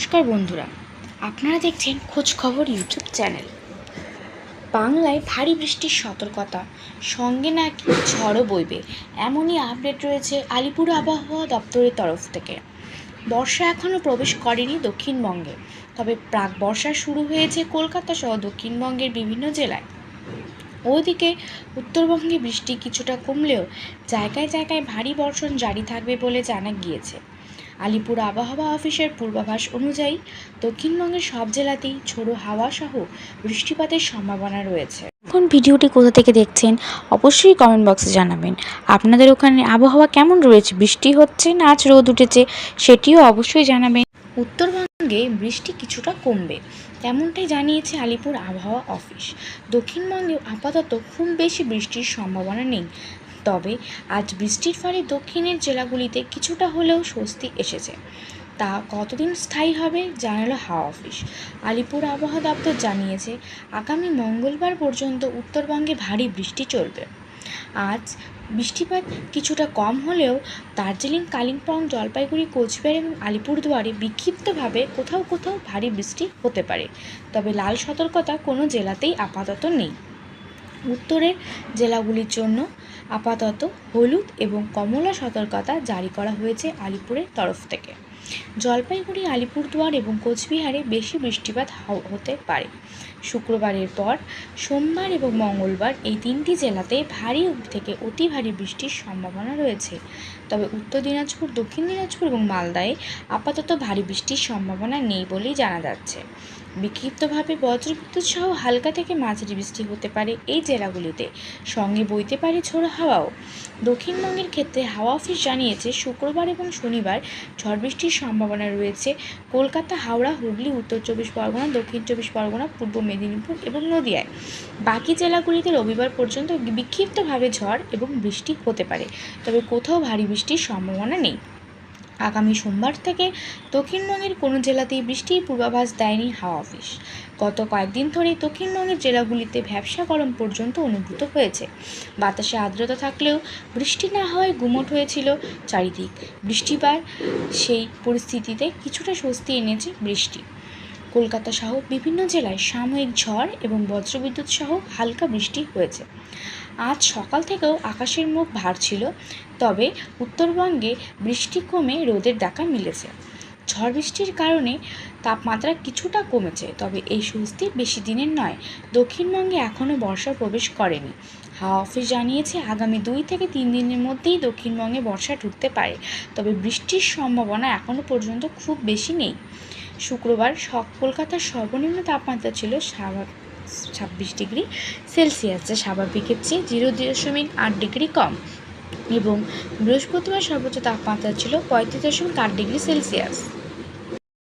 নমস্কার বন্ধুরা। আপনারা দেখছেন খোঁজ খবর ইউটিউব চ্যানেল। বাংলায় ভারী বৃষ্টির সতর্কতা, সঙ্গে নাকি ঝড়ও বইবে। এমনই আপডেট রয়েছে আলিপুর আবহাওয়া দপ্তরের তরফ থেকে। বর্ষা এখনও প্রবেশ করেনি দক্ষিণবঙ্গে, তবে প্রাক বর্ষা শুরু হয়েছে কলকাতা সহ দক্ষিণবঙ্গের বিভিন্ন জেলায়। ওইদিকে উত্তরবঙ্গে বৃষ্টি কিছুটা কমলেও জায়গায় জায়গায় ভারী বর্ষণ জারি থাকবে বলে জানা গিয়েছে। আলিপুর আবহাওয়া অফিসের পূর্বাভাস অনুযায়ী দক্ষিণবঙ্গের সব জেলাতেই ঝোড়ো হাওয়া সহ বৃষ্টিপাতের সম্ভাবনা রয়েছে। এখন ভিডিওটি কোথা থেকে দেখছেন অবশ্যই কমেন্ট বক্সে জানাবেন। আপনাদের ওখানে আবহাওয়া কেমন রয়েছে? বৃষ্টি হচ্ছে না আজ রোদ উঠেছে সেটিও অবশ্যই জানাবেন। উত্তরবঙ্গে বৃষ্টি কিছুটা কমবে তেমনটাই জানিয়েছে আলিপুর আবহাওয়া অফিস। দক্ষিণবঙ্গে আপাতত খুব বেশি বৃষ্টির সম্ভাবনা নেই। তবে আজ বৃষ্টির ফলে দক্ষিণের জেলাগুলিতে কিছুটা হলেও স্বস্তি এসেছে। তা কতদিন স্থায়ী হবে জানালো হাওয়া অফিস। আলিপুর আবহাওয়া দপ্তর জানিয়েছে, আগামী মঙ্গলবার পর্যন্ত উত্তরবঙ্গে ভারী বৃষ্টি চলবে। আজ বৃষ্টিপাত কিছুটা কম হলেও দার্জিলিং, কালিম্পং, জলপাইগুড়ি, কোচবিহার এবং আলিপুরদুয়ারে বিক্ষিপ্তভাবে কোথাও কোথাও ভারী বৃষ্টি হতে পারে। তবে লাল সতর্কতা কোনো জেলাতেই আপাতত নেই। উত্তরের জেলাগুলির জন্য আপাতত হলুদ এবং কমলা সতর্কতা জারি করা হয়েছে আলিপুরের তরফ থেকে। জলপাইগুড়ি, আলিপুরদুয়ার এবং কোচবিহারে বেশি বৃষ্টিপাত হতে পারে। শুক্রবারের পর সোমবার এবং মঙ্গলবার এই তিনটি জেলাতে ভারী থেকে অতি ভারী বৃষ্টির সম্ভাবনা রয়েছে। তবে উত্তর দিনাজপুর, দক্ষিণ দিনাজপুর এবং মালদায় আপাতত ভারী বৃষ্টির সম্ভাবনা নেই বলেই জানা যাচ্ছে। বিক্ষিপ্তভাবে বজ্রবিদ্যুৎ সহ হালকা থেকে মাঝারি বৃষ্টি হতে পারে এই জেলাগুলিতে। সঙ্গে বইতে পারে ঝোড়ো হাওয়াও। দক্ষিণবঙ্গের ক্ষেত্রে হাওয়া অফিস জানিয়েছে, শুক্রবার এবং শনিবার ঝড় বৃষ্টির সম্ভাবনা রয়েছে। কলকাতা, হাওড়া, হুগলি, উত্তর চব্বিশ পরগনা, দক্ষিণ চব্বিশ পরগনা, পূর্ব মেদিনীপুর এবং নদিয়ায়। বাকি জেলাগুলিতে রবিবার পর্যন্ত বিক্ষিপ্তভাবে ঝড় এবং বৃষ্টি হতে পারে। তবে কোথাও ভারী বৃষ্টির সম্ভাবনা নেই। আগামী সোমবার থেকে দক্ষিণবঙ্গের কোনো জেলাতেই বৃষ্টির পূর্বাভাস দেয়নি হাওয়া অফিস। গত কয়েকদিন ধরেই দক্ষিণবঙ্গের জেলাগুলিতে ভ্যাবসা গরম পর্যন্ত অনুভূত হয়েছে। বাতাসে আর্দ্রতা থাকলেও বৃষ্টি না হওয়ায় গুমট হয়েছিল চারিদিক। বৃষ্টিবার সেই পরিস্থিতিতে কিছুটা স্বস্তি এনেছে বৃষ্টি। কলকাতা সহ বিভিন্ন জেলায় সাময়িক ঝড় এবং বজ্রবিদ্যুৎ সহ হালকা বৃষ্টি হয়েছে। আজ সকাল থেকেও আকাশের মুখ ভার ছিল, তবে উত্তরবঙ্গে বৃষ্টি কমে রোদের দেখা মিলেছে। ঝড় বৃষ্টির কারণে তাপমাত্রা কিছুটা কমেছে, তবে এই স্বস্তি বেশি দিনের নয়, দক্ষিণবঙ্গে এখনও বর্ষা প্রবেশ করেনি। হাওয়া অফিস জানিয়েছে, আগামী দুই থেকে তিন দিনের মধ্যেই দক্ষিণবঙ্গে বর্ষা ঢুকতে পারে, তবে বৃষ্টির সম্ভাবনা এখনও পর্যন্ত খুব বেশি নেই। শুক্রবার কলকাতার সর্বনিম্ন তাপমাত্রা ছিল স্বাভাবিক ছাব্বিশ ডিগ্রি সেলসিয়াস স্বাভাবিকের চেয়ে জিরো দশমিক আট ডিগ্রি কম এবং বৃহস্পতিবার সর্বোচ্চ তাপমাত্রা ছিল পঁয়ত্রিশ দশমিক আট ডিগ্রি সেলসিয়াস।